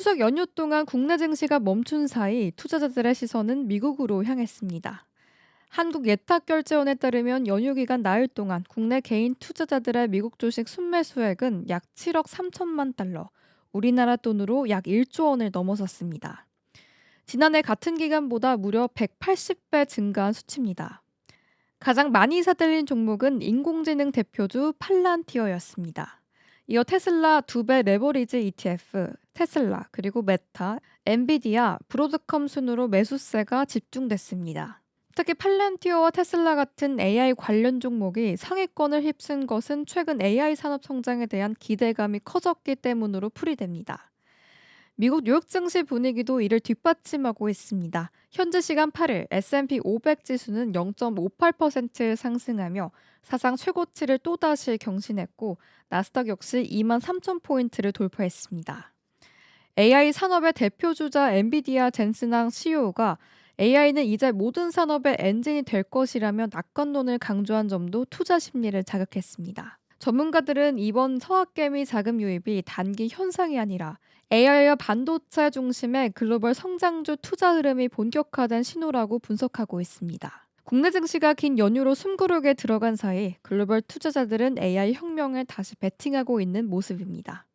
추석 연휴 동안 국내 증시가 멈춘 사이 투자자들의 시선은 미국으로 향했습니다. 한국예탁결제원에 따르면 연휴 기간 나흘 동안 국내 개인 투자자들의 미국 주식 순매 수액은 약 7억 3천만 달러, 우리나라 돈으로 약 1조 원을 넘어섰습니다. 지난해 같은 기간보다 무려 180배 증가한 수치입니다. 가장 많이 사들린 종목은 인공지능 대표주 팔란티어였습니다. 이어 테슬라 두 배 레버리지 ETF, 테슬라, 그리고 메타, 엔비디아, 브로드컴 순으로 매수세가 집중됐습니다. 특히 팔란티어와 테슬라 같은 AI 관련 종목이 상위권을 휩쓴 것은 최근 AI 산업 성장에 대한 기대감이 커졌기 때문으로 풀이됩니다. 미국 뉴욕 증시 분위기도 이를 뒷받침하고 있습니다. 현재 시간 8일 S&P 500 지수는 0.58% 상승하며 사상 최고치를 또다시 경신했고 나스닥 역시 2만 3천 포인트를 돌파했습니다. AI 산업의 대표주자 엔비디아 젠슨항 CEO가 AI는 이제 모든 산업의 엔진이 될 것이라며 낙관론을 강조한 점도 투자 심리를 자극했습니다. 전문가들은 이번 서학개미 자금 유입이 단기 현상이 아니라 AI와 반도체 중심의 글로벌 성장주 투자 흐름이 본격화된 신호라고 분석하고 있습니다. 국내 증시가 긴 연휴로 숨고르게 들어간 사이 글로벌 투자자들은 AI 혁명에 다시 베팅하고 있는 모습입니다.